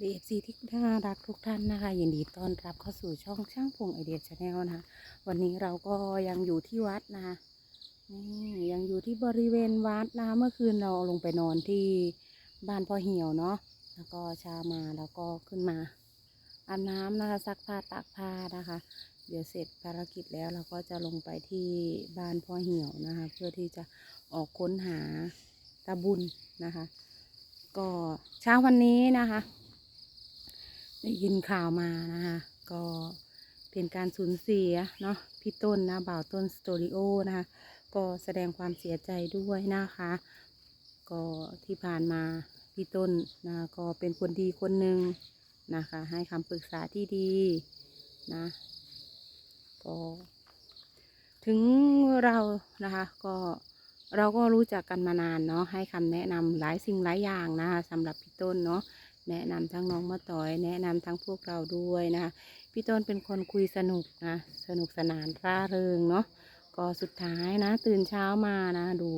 ดีเอฟซีที่น่ารักทุกท่านนะคะ ยินดีต้อนรับเข้าสู่ช่องช่างพงไอเดียชาแนลนะคะ วันนี้เราก็ยังอยู่ที่วัดนะคะนี่ยังอยู่ที่บริเวณวัดนะคะเมื่อคืนเราลงไปนอนที่บ้านพ่อเหี่ยวเนาะแล้วก็เช้ามาแล้วก็ขึ้นมาอาบน้ำนะคะซักผ้าตากผ้านะคะ เดี๋ยวเสร็จภารกิจแล้วเราก็จะลงไปที่บ้านพ่อเหี่ยวนะคะ เพื่อที่จะออกค้นหาตาบุญนะคะ ก็เช้าวันนี้นะคะ ได้ยินข่าวมานะคะก็เป็นการสูญเสียเนาะพี่ต้นนะบ่าวต้นสตูดิโอนะคะก็แสดงความเสียใจด้วยนะคะ ก็ที่ผ่านมาพี่ต้นนะก็เป็นคนดีคนหนึ่งนะคะ ให้คำปรึกษาที่ดีนะก็ถึงเรานะคะก็เราก็รู้จักกันมานานเนาะให้คำแนะนำหลายสิ่งหลายอย่างนะคะสำหรับพี่ต้นเนาะ แนะนำทั้งน้องมะต่อย แนะนำทั้งพวกเราด้วยนะคะพี่ต้นเป็นคนคุยสนุกนะสนุกสนานร่าเริงเนาะก็สุดท้ายนะ ตื่นเช้ามานะดู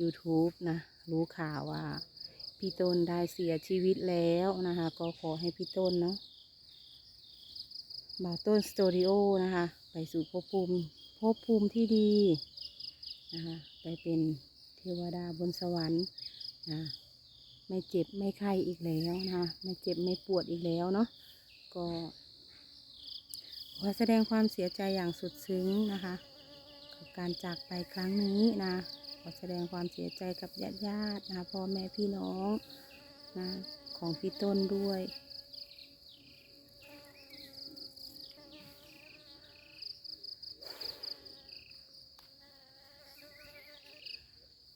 YouTube นะ รู้ข่าวว่า พี่ต้นได้เสียชีวิตแล้วนะคะ ก็ขอให้พี่ต้นเนาะบ่าวต้นสตูดิโอนะคะ ไปสู่ภพภูมิภพภูมิที่ดีนะคะไปเป็นเทวดาบนสวรรค์นะ ไม่เจ็บไม่ไข้อีกแล้วนะคะไม่เจ็บไม่ปวดอีกแล้วเนาะก็ขอแสดงความเสียใจอย่างสุดซึ้งนะคะกับการจากไปครั้งนี้นะขอแสดงความเสียใจกับญาติญาตินะคะพ่อแม่พี่น้องนะของพี่ต้นด้วย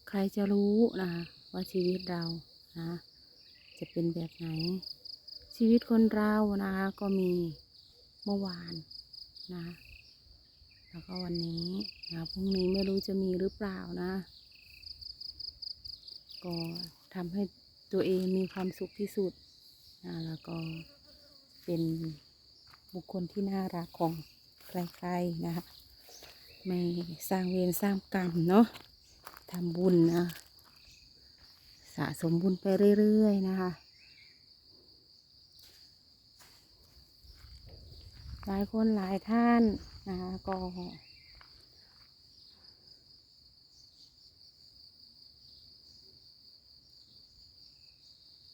ใครจะรู้นะคะว่าชีวิตเรา นะ จะเป็นแบบไหน ชีวิตคนเรานะคะก็มีเมื่อวานนะแล้วก็วันนี้นะพรุ่งนี้ไม่รู้จะมีหรือเปล่านะ ก็ทำให้ตัวเองมีความสุขที่สุดนะแล้วก็เป็นบุคคลที่น่ารักของใครๆนะคะไม่สร้างเวรสร้างกรรมเนาะทำบุญนะะสมบุญไปเรื่อยๆนะคะ หลายคนหลายท่านนะคะก็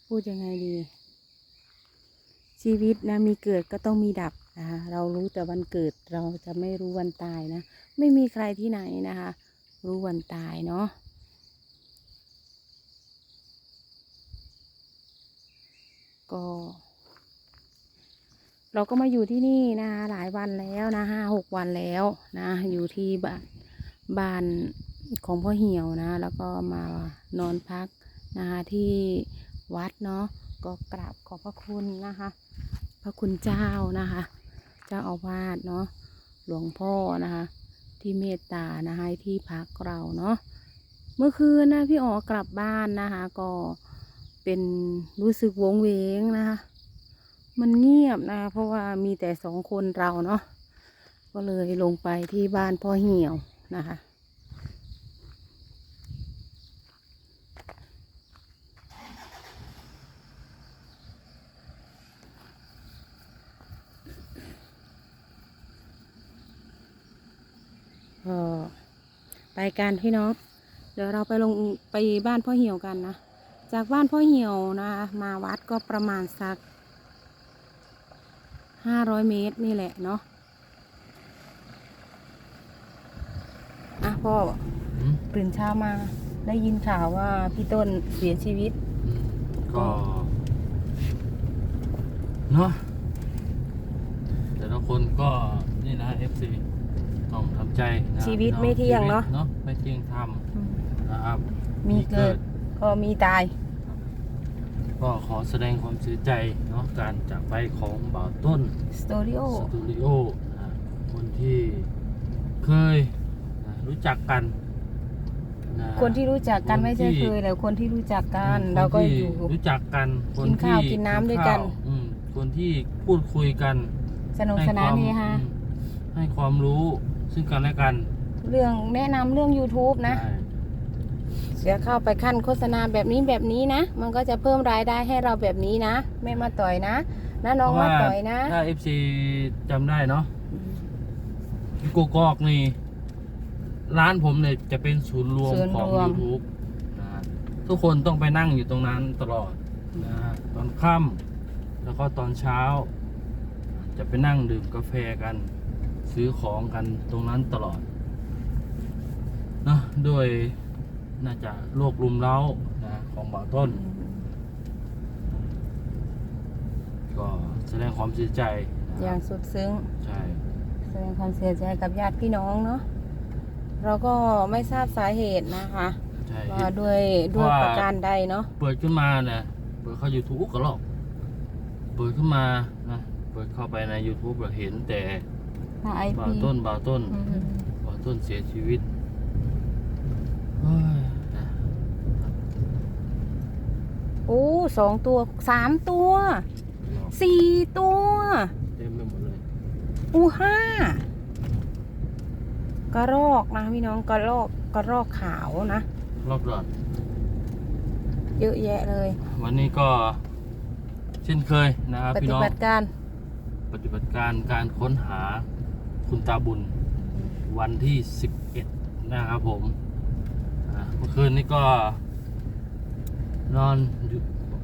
พูดยังไงดี ชีวิตนะมีเกิดก็ต้องมีดับนะคะเรารู้แต่วันเกิดเราจะไม่รู้วันตายนะ ไม่มีใครที่ไหนนะคะ รู้วันตายเนาะ ก็ เราก็มาอยู่ที่นี่นะคะหลายวันแล้วนะห้าหกวันแล้วนะ อยู่ที่บ้านบ้านของพ่อเหี่ยวนะ แล้วก็มานอนพักนะคะที่วัดเนาะก็กราบขอบพระคุณนะคะ พระคุณเจ้านะคะ เจ้าอาวาสเนาะหลวงพ่อนะคะ ที่เมตตานะคะให้ที่พักเราเนาะเมื่อคืนนะพี่อ๋อกลับบ้านนะคะ ก็ เป็นรู้สึกวงเวงนะคะ มันเงียบนะคะเพราะว่ามีแต่สองคนเราเนาะก็เลยลงไปที่บ้านพ่อเหี่ยวนะคะไปกันพี่น้อง เดี๋ยวเราไปลงไปบ้านพ่อเหี่ยวกันนะ จากบ้านพ่อเหี่ยวนะมาวัดก็ประมาณสักห้าร้อยเมตรนี่แหละเนาะอะพ่ออืมตื่นเช้ามาได้ยินข่าวว่าพี่ต้นเสียชีวิต ก็เนาะแต่ละคนก็นี่นะ FC ต้องทำใจนะชีวิตไม่เที่ยงเนอะชีวิตเนาะไม่เที่ยงทำนะครับมีเกิดก็มีตาย ก็ขอแสดงความเสียใจเนาะการจากไปของบ่าวต้นสตูดิโอสตูดิโอนะคนที่เคยนะรู้จักกันนะคนที่รู้จักกันคนไม่ใช่ที่เคยแต่คนที่รู้จักกันคนเราก็ที่อยู่รู้จักกันคกินข้าวที่กินน้ำด้วยกันข้าวอืมคนที่พูดคุยกันสนุกสนานให้เฮความฮาอืมให้ความรู้ซึ่งกันและกัน เรื่องแนะนำเรื่อง YouTube นะใช่สเดี๋ยวเข้าไปขั้นโฆษณาแบบนี้แบบนี้นะ มันก็จะเพิ่มรายได้ให้เราแบบนี้นะแม่มาต่อยนะนะน้องมาต่อยนะถ้า FC จำได้เนาะที่กกอกนี่ ร้านผมเนี่ยจะเป็นศูนย์รวมศูนย์ของรวม YouTube นะฮะทุกคนต้องไปนั่งอยู่ตรงนั้นตลอดนะฮะตอนค่ำแล้วก็ตอนเช้า จะไปนั่งดื่มกาแฟกัน ซื้อของกันตรงนั้นตลอดเนอะด้วย น่าจะโรคลุมเล้านะของบ่าวต้น ก็แสดงความเสียใจนะอคย่ารังบสุดซึ้ง ใช่แสดงความเสียใจกับญาติพี่น้องเนาะเราก็ไม่ทราบสาเหตุนะคะใช่ว่าด้วยด้วยประการใดเนาะเปิดขึ้นมาเนี่ยเปิดเข้า YouTube ก็หรอกเปิดขึ้นมานะเปิดเข้าไปใน YouTube เราเห็นแต่ไอบ่าวพีต้นบ่าวต้นบ่าวต้นเสียชีวิตเฮ้ยนะ โอ้ สองตัวสามตัวหลอกสี่ตัวเต็มไปหมดเลยอู้ห้ากระรอกนะพี่น้องกระรอกกระรอกขาวนะรอบหลอดเยอะแยะเลย วันนี้ก็เช่นเคยนะครับปพี่ฏิน้องบัติการปฏิบัติการการค้นหาคุณตาบุญ วันที่ 11 นะครับผมอ่าเมื่อคืนนี้ก็ นอนอยู่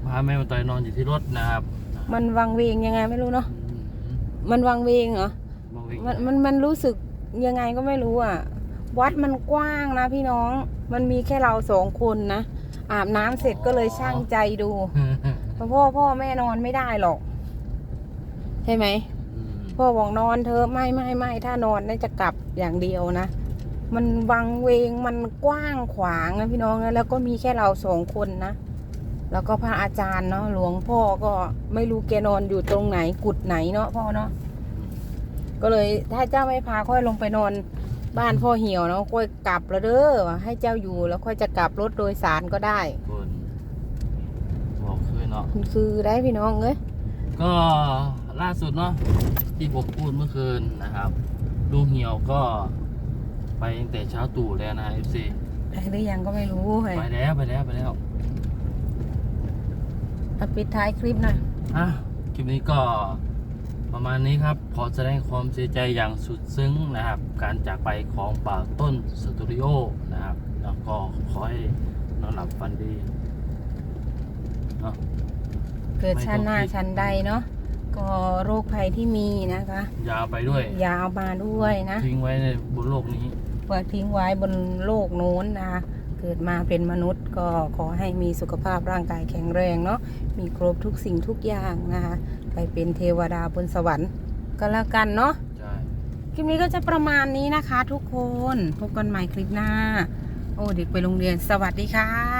พาแม่มาต่อยนอนอยู่ที่รถนะครับมันวังเวงยังไงไม่รู้เนาะอืมมันวังเวงเหรอมองเห็มันมันมันรู้สึกยังไงก็ไม่รู้อะ วัดมันกว้างนะพี่น้องมันมีแค่เราสองคนนะ อาบน้ำเสร็จก็เลยช่างใจดูเพราะพ่อพ่อแม่นอนไม่ได้หรอก ใช่ไหมอืมพ่อบอกนอนเธอะไม่ไม่ไม่ถ้านอนน่าจะกลับอย่างเดียวนะมันวังเวงมันกว้างขวางนะพี่น้องนะแล้วก็มีแค่เราสองคนนะ แล้วก็พระอาจารย์เนาะหลวงพ่อก็ไม่รู้แกนอนอยู่ตรงไหนกุดไหนเนาะพ่อเนาะก็เลยถ้าเจ้าไม่พาค่อยลงไปนอนบ้านพ่อเหี่ยวเนาะค่อยกลับแล้วเด้อให้เจ้าอยู่แล้วค่อยจะกลับรถโดยสารก็ได้คนบอกเคยเนาะคือได้พี่น้องเอ้ยก็ล่าสุดเนาะที่ผมพูดเมื่อคืนนะครับลุงเหี่ยวก็ไปตั้งแต่เช้าตู่แล้วนะ FC ได้หรือยังก็ไม่รู้เฮ้ยไปแล้วไปแล้วไปแล้ว เอาปิดท้ายคลิปหน่อยอะคลิปนี้ก็ประมาณนี้ครับ ขอแสดงความเสียใจอย่างสุดซึ้งนะครับ การจากไปของบ่าวต้นสตูดิโอนะครับ แล้วก็ขอให้นอนหลับฝันดีเนาะ เกิดชั้นหน้าไม่ต้องคิด ชั้นใดเนาะก็โรคภัยที่มีนะคะ อยาไปด้วย อยาเอามาด้วยนะทิ้งไว้ในบนโลกนี้ เปิดทิ้งไว้บนโลกโน้นนะคะ เกิดมาเป็นมนุษย์ก็ขอให้มีสุขภาพร่างกายแข็งแรงเนาะมีครบทุกสิ่งทุกอย่างนะคะไปเป็นเทวดาบนสวรรค์ก็แล้วกันเนาะใช่คลิปนี้ก็จะประมาณนี้นะคะ ทุกคนพบกันใหม่คลิปหน้า โอ้เด็กไปโรงเรียนสวัสดีค่ะ